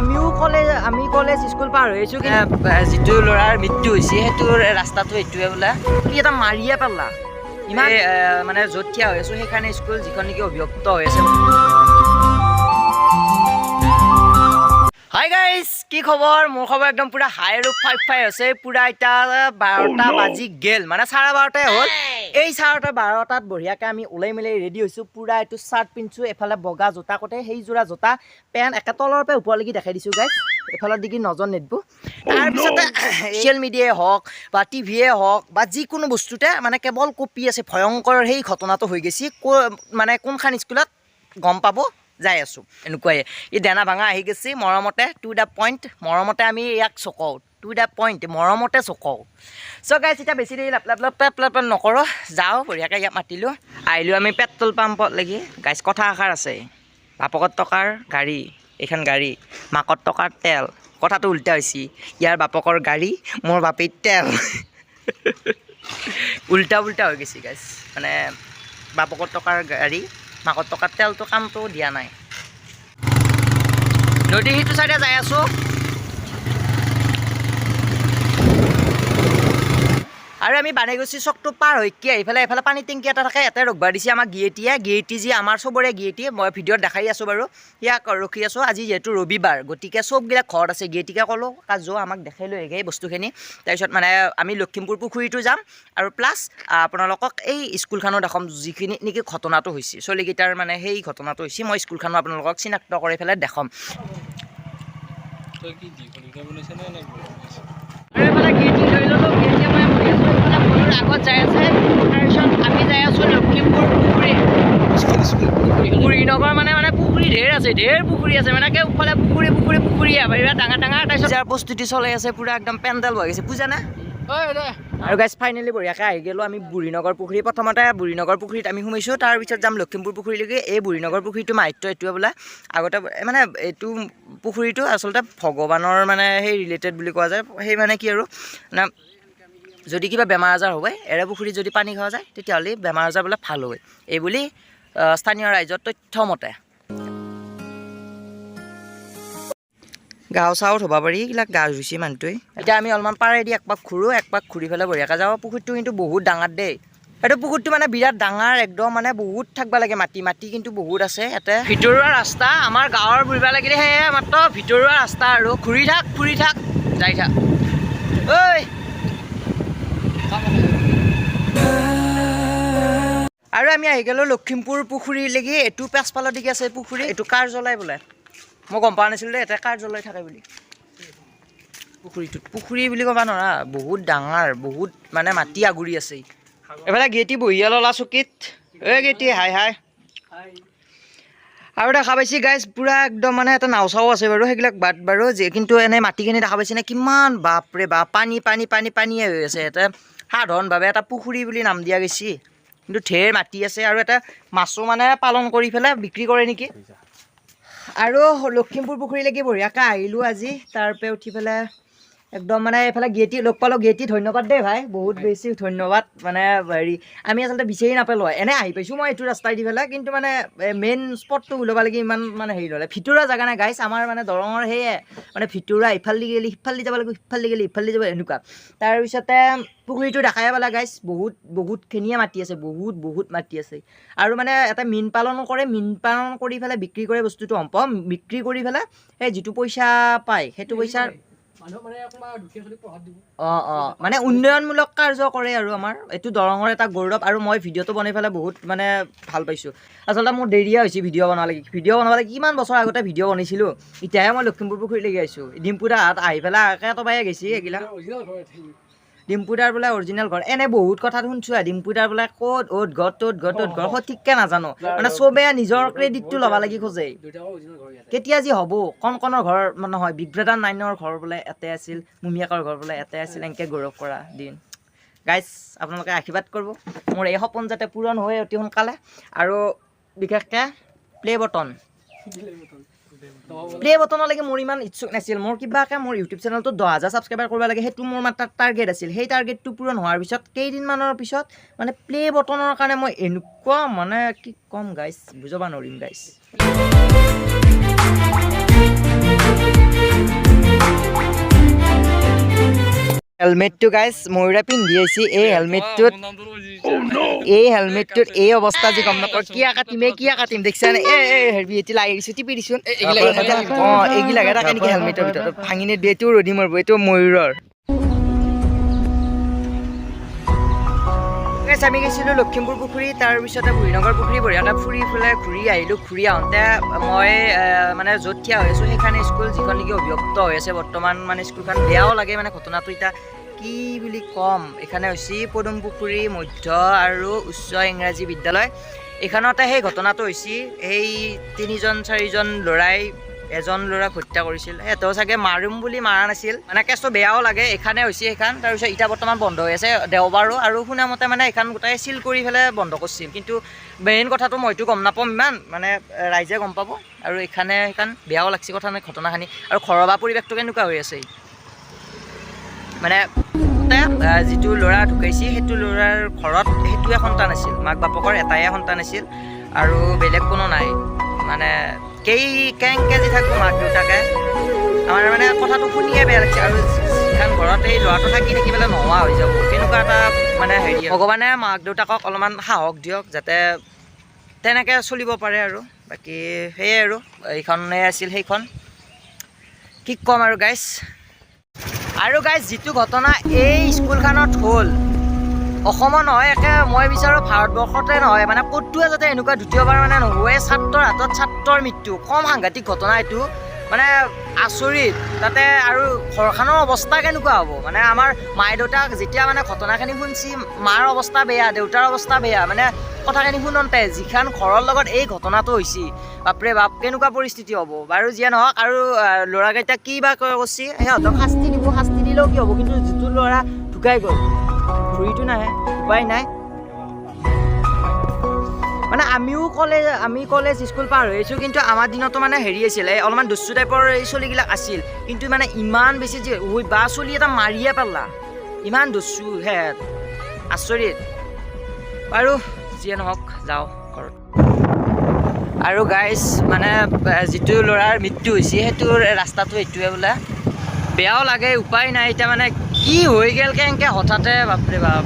আমিও কলেজ আমি college school পাৰ হৈ আছোঁ যিটো ল'ৰাৰ মৃত্যু হৈছে সেইটোৰ ৰাস্তাটো এইটোৱে বোলে। কি এটা মাৰিয়ে পালা। ইমান মানে য'ত থিয়া হৈ আছোঁ সেইকাৰণে স্কুল যিখন নেকি অভিভক্ত হৈ আছে। গাইজ কি খবৰ? মোৰ খবৰ একদম পুৰা হাই আৰু ফাইভ ফাইভ আছে পুৰা এতিয়া বাৰটা বাজি গেল। মানে চাৰে বাৰটাই হ'ল। এই চাৰে বাৰটাত বঢ়িয়াকৈ আমি ওলাই মেলি ৰেডি হৈছোঁ। পুৰা এইটো চাৰ্ট পিন্ধিছোঁ এফালে বগা জোতা কটে সেই যোৰা জোতা পেণ্ট একে তলৰ পৰা ওপৰলৈকে দেখাই দিছোঁ গাইজ এফালৰ দিগি নজৰ নেদব তাৰপিছতে ছ'চিয়েল মিডিয়াই হওক বা টিভিয়ে হওক বা যিকোনো বস্তুতে মানে কেৱল কপি আছে ভয়ংকৰ সেই ঘটনাটো হৈ গৈছে। ক' মানে কোনখন স্কুলত গম পাব? যাই আছোঁ। এনেকুৱাই। ই দেনা ভাঙা আহি গৈছে, মৰমতে টু দ্য পইণ্ট মৰমতে আমি ইয়াক চকাওঁ। টু দ্য পইণ্ট মৰমতে চকাওঁ। চ' গাইছ এতিয়া বেছি দেৰি লাপ লাপ নকৰোঁ। যাওঁ, বঢ়িয়াকৈ ইয়াক মাতিলোঁ। আহিলোঁ আমি পেট্ৰল পাম্পত লাগি। গাইছ কথা এষাৰ আছে। বাপকত টকাৰ গাড়ী, এইখন গাড়ী। মাকত টকাৰ তেল। কথাটো উল্টা হৈছে। ইয়াৰ বাপকৰ গাড়ী, মোৰ বাপেৰ তেল। উল্টা উল্টা হৈ গৈছে গাইছ মানে বাপকৰ টকাৰ গাড়ী মাকত টকাৰ তেলটো কামটো দিয়া নাই নদী সিটো চাইডে যাই আছোঁ আৰু আমি বানেগুচি চকটো পাৰ হৈ, কি আহি পেলাই এইফালে পানী টেংকি এটা থাকে, ইয়াতে ৰখবা দিছে আমাৰ গিয়েটিয়ে গিয়েটি যি আমাৰ চবৰে গিয়েটি মই ভিডিঅ'ত দেখাই আছোঁ বাৰু। ইয়াক ৰখি আছোঁ, আজি যিহেতু ৰবিবাৰ, গতিকে চববিলাক ঘৰত আছে গিয়েটিকে ক'লোঁ কাজু আমাক দেখাই লৈ আহে বস্তুখিনি। তাৰপিছত মানে আমি লখিমপুৰ পুখুৰীটো যাম আৰু প্লাছ আপোনালোকক এই স্কুলখনো দেখাম যিখিনি নেকি ঘটনাটো হৈছে চলিকেইটাৰ মানে সেই ঘটনাটো হৈছে, মই স্কুলখনো আপোনালোকক চিনাক্ত কৰি পেলাই দেখাম তই কি দীঘলীয়া বনাইছে নে নে আৰু এইফালে গিৰিটি লৈ ল'লোঁ গিৰিটিয়ে মই বহি আছোঁ এইফালে আগত যাই আছে। তাৰপিছত আমি যাই আছোঁ লখিমপুৰ পুখুৰী। পুখুৰী নগৰ মানে মানে পুখুৰী ঢেৰ আছে ঢেৰ পুখুৰী আছে। মানে একে ইফালে পুখুৰী পুখুৰী পুখুৰী এইবিলাক ডাঙৰ ডাঙৰ তাৰপিছত যাৰ প্ৰস্তুতি চলাই আছে পূৰা একদম পেণ্ডেল বহিছে পূজা না? আৰু গাইজ ফাইনেলি বঢ়িয়াকৈ আহি গ'লোঁ আমি বুঢ়ীনগৰ পুখুৰী। প্ৰথমতে বুঢ়ীনগৰ পুখুৰীত আমি সোমাইছোঁ। তাৰপিছত যাম লখিমপুৰ পুখুৰীলৈকে। এই বুঢ়ীনগৰ পুখুৰীটো মাহিত্য এইটোৱে বোলে। আগতে মানে এইটো পুখুৰীটো আচলতে ভগৱানৰ মানে সেই ৰিলেটেড বুলি কোৱা যায়। সেই মানে কি আৰু? মানে যদি কিবা বেমাৰ আজাৰ হয় এৰে পুখুৰীত যদি পানী খোৱা যায়, তেতিয়াহ'লে বেমাৰ আজাৰ বোলে ভালো হয়। এই বুলি স্থানীয় ৰাইজৰ তথ্য মতে। গাঁও চাওত হ'ব পাৰি এইবিলাক গা ধুইছে মানুহটোৱে। এতিয়া আমি অলপমান পাৰেদি এক পাক ঘূৰোঁ, এক পাক ঘূৰি পেলাই বঢ়িয়াকৈ যাওঁ। পুখুৰীটো কিন্তু বহুত ডাঙৰ দেই। এইটো পুখুৰীটো মানে বিৰাট ডাঙৰ, একদম মানে বহুত থাকিব লাগে, মাটি মাটি কিন্তু বহুত আছে ইয়াতে। ভিতৰুৱা ৰাস্তা, আমাৰ গাঁৱৰ ঘূৰিব লাগিলে সেয়ে মাত্ৰ। ভিতৰুৱা ৰাস্তা আৰু। ঘূৰি থাক ফুৰি থাক, যাই থাক। ঐ! আৰু আমি আহি গ'লোঁ লখিমপুৰ পুখুৰীলৈকে এইটো পাছফালৰ দিকে আছে পুখুৰী। এইটো কাৰ জ্বলাই বোলে? মই গম পোৱা নাছিলোঁ দেই ইয়াতে কাৰ জ্বলাই থাকে বুলি। পুখুৰীটোত। পুখুৰী বুলি ক'বা নোৱাৰা, বহুত ডাঙৰ, বহুত মানে মাটি আগুৰি আছে এইফালে গেটি বহিয়া ললা চকীত। এই গেটি, হাই হাই। আৰু দেখা পাইছে গাইজ পূৰা একদম মানে এটা নাও চাও আছে বাৰু, সেইবিলাক বাদ বাৰু, যে কিন্তু এনেই মাটিখিনি দেখা পাইছে নে, কিমান বাপৰে বাপ, পানী পানী পানী, পানীয়ে হৈ আছে। ইয়াতে সাধাৰণভাৱে এটা পুখুৰী বুলি নাম দিয়া গৈছে। কিন্তু ঢেৰ মাটি আছে আৰু এটা মাছো মানে পালন কৰি পেলাই বিক্ৰী কৰে নেকি? আৰু লখিমপুৰ পুখুৰীলৈকে বঢ়িয়াকৈ আহিলোঁ আজি তাৰপৰা উঠি পেলাই একদম মানে এইফালে গেটি লগ পালোঁ গেটি ধন্যবাদ দেই ভাই বহুত বেছি ধন্যবাদ মানে হেৰি আমি আচলতে বিচাৰি নাপালোঁ এনেই আহি পাইছোঁ মই এইটো ৰাস্তাই দি পেলাই কিন্তু মানে মেইন স্পটটো ওলাব লাগে ইমান মানে হেৰি নহ'লে ভিতৰুৱা জেগা নাই গাইছ আমাৰ মানে দৰঙৰ সেয়ে মানে ভিতৰুৱা ইফালে গ'লে সিফালে যাব লাগিব সিফালে গ'লে ইফালে যাব এনেকুৱা। তাৰপিছতে পুখুৰীটো দেখাই পালা গাইছ বহুত বহুতখিনিয়ে মাটি আছে বহুত বহুত মাটি আছে। আৰু মানে এটা মীন পালন কৰে মীন পালন কৰি পেলাই বিক্ৰী কৰে বস্তুটো সম্ভৱ বিক্ৰী কৰি পেলাই সেই যিটো পইচা পায় সেইটো পইচা অঁ অঁ। মানে উন্নয়নমূলক কাৰ্য কৰে আৰু আমাৰ। এইটো দৰঙৰ এটা গৌৰৱ আৰু মই ভিডিঅ'টো বনাই পেলাই বহুত মানে ভাল পাইছোঁ। আচলতে মোৰ দেৰিয়ে হৈছে ভিডিঅ' বনাব লাগে ভিডিঅ' বনাব লাগে কিমান বছৰ আগতে ভিডিঅ' বনাইছিলোঁ এতিয়াহে মই লখিমপুৰ পুখুৰীলৈকে আহিছোঁ। ডিম্পুদাহঁত আহি পেলাই একেবাৰে গৈছে এইগিলা। ডিম্পুদাৰ বোলে অৰিজিনেল ঘৰ। এনে বহুত কথা শুনছোঁ আৰু ডিম্পুদাৰ বোলে ক'ত অ'ত ঘৰ ত'ত ঘৰ ত'ত ঘৰ সঠিককৈ নাজানো। মানে চবে নিজৰ ক্ৰেডিটটো ল'ব লাগি খোজে। কেতিয়া যি হ'ব কণ কণৰ ঘৰ মানে নহয় বিগ ব্ৰাদাৰ নাইনৰ ঘৰ বোলে এতে আছিল মুমিয়াকৰ ঘৰ বোলে এতে আছিল এনেকৈ গৌৰৱ কৰা দিন। গাইজ আপোনালোকে আশীৰ্বাদ কৰিব। মোৰ এই সপোন যাতে পূৰণ হয় অতি সোনকালে। আৰু বিশেষকৈ প্লে বটন প্লে বটনলৈকে মোৰ ইমান ইচ্ছুক নাছিল। মোৰ কিবাকৈ মোৰ ইউটিউব চেনেলটো দহ হাজাৰ ছাবস্ক্ৰাইবাৰ কৰিব লাগে সেইটো মোৰ মাত্ৰ টাৰ্গেট আছিল। সেই টাৰ্গেটটো পূৰণ হোৱাৰ পিছত কেইদিনমানৰ পিছত মানে প্লে বটনৰ কাৰণে মই এনেকুৱা মানে কি ক'ম গাইছ বুজাব নোৱাৰিম গাইছ হেলমেটটো গাইজ ময়ূৰে পিন্ধি আহিছে এই হেলমেটটোত এই হেলমেটটোত এই অৱস্থা যি গম নাপাওঁ কিয়া কাটিম এই কিয়া কাটিম দেখিছা নে এই এই হেৰি এতিয়া লাগি দিছোঁ টিপি দিছোঁ অঁ এইগিলাকে থাকে নেকি হেলমেটৰ ভিতৰত ভাঙি নিদিয়ে এইটো ৰদি মাৰিব এইটো ময়ূৰৰ Guys, আমি গৈছিলোঁ লখিমপুৰ পুখুৰী তাৰপিছতে বুঢ়ীনগৰ পুখুৰী বঢ়িয়াকৈ ফুৰি পেলাই ঘূৰি আহিলোঁ ঘূৰি আহোঁতে মই মানে য'ত থিয় হৈ আছোঁ সেইখন স্কুল যিখন নেকি অভিযুক্ত হৈ আছে বৰ্তমান মানে স্কুলখন বেয়াও লাগে মানে ঘটনাটো এতিয়া কি বুলি ক'ম? এইখানে হৈছে পদুম পুখুৰী মধ্য আৰু উচ্চ ইংৰাজী বিদ্যালয়। এইখনতে সেই ঘটনাটো হৈছে সেই তিনিজন চাৰিজন ল'ৰাই এজন ল'ৰাক হত্যা কৰিছিল। সিহঁতেও চাগে মাৰিম বুলি মাৰা নাছিল। মানে কেছটো বেয়াও লাগে এইখানে হৈছে সেইখন। তাৰপিছত এতিয়া বৰ্তমান বন্ধ হৈ আছে দেওবাৰো। আৰু শুনামতে মানে এইখন গোটাই চিল কৰি পেলাই বন্ধ কৰিছিল। কিন্তু মেইন কথাটো মইতো গম নাপাম ইমান। মানে ৰাইজে গম পাব। আৰু এইখানে সেইখন বেয়াও লাগছে কথা নাই ঘটনাখিনি। আৰু ঘৰুৱা পৰিৱেশটো কেনেকুৱা হৈ আছে? মানে যিটো ল'ৰা ঢুকাইছে সেইটো ল'ৰাৰ ঘৰত সেইটোৱে সন্তান আছিল। মাক বাপেকৰ এটাই সন্তান আছিল। আৰু বেলেগ কোনো নাই। মানে কেই কেংকে যি থাকব মাক দেউতাকে আমাৰ মানে কথাটো শুনিয়ে বেয়া লাগিছে। আৰু যিখন ঘৰত এই ল'ৰাটো থাকি থাকি পেলাই নোহোৱা হৈ যাব। তেনেকুৱা এটা মানে হেৰি ভগৱানে মাক দেউতাকক অলপমান সাহস দিয়ক, যাতে তেনেকৈ চলিব পাৰে আৰু। বাকী সেয়াই আৰু এইখনে আছিল সেইখন। কি ক'ম আৰু গাইছ আৰু গাইজ যিটো ঘটনা এই স্কুলখনত হ'ল অসমত নহয়, একে মই বিচাৰোঁ ভাৰতবৰ্ষতে নহয় মানে ক'তোৱে যাতে এনেকুৱা দ্বিতীয়বাৰ মানে নহয় ছাত্ৰৰ হাতত ছাত্ৰৰ মৃত্যু, কম সাংঘাতিক ঘটনা এইটো। মানে আচৰিত, তাতে আৰু ঘৰখনৰ অৱস্থা কেনেকুৱা হ'ব? মানে আমাৰ মায়ে দেউতাক যেতিয়া মানে ঘটনাখিনি শুনছি, মাৰ অৱস্থা বেয়া, দেউতাৰ অৱস্থা বেয়া মানে কথাখিনি শুনতে যিখন ঘৰৰ লগত এই ঘটনাটো হৈছে, বাপৰে বাপ, কেনেকুৱা পৰিস্থিতি হ'ব? বাৰু যিয়ে নহওক, আৰু ল'ৰাকেইটা কি বা কৰিছে সিহঁতক শাস্তি দিব শাস্তি দিলেও কি হ'ব? কিন্তু যিটো ল'ৰা ঢুকাই গ'ল ঘূৰিটো নাহে, উপায় নাই। মানে আমিও কলেজ আমি কলেজ স্কুল পাৰ হৈ আহিছোঁ কিন্তু আমাৰ দিনতো মানে হেৰি আছিল, এই অলপমান দুচু টাইপৰ এই চলিবিলাক আছিল। কিন্তু মানে ইমান বেছি যে ঐ বা চলি এটা মাৰিয়ে পেলা ইমান দুচু হেত আচৰিত। বাৰু, যিয়ে নহওক, যাওঁ ঘৰত। আৰু গাইজ মানে যিটো ল'ৰাৰ মৃত্যু হৈছে, সেইটোৰ ৰাস্তাটো এইটোৱে বোলে। বেয়াও লাগে, উপায় নাই, এতিয়া মানে কি হৈ গেল কেনেকৈ হঠাতে বাপৰে বাপ।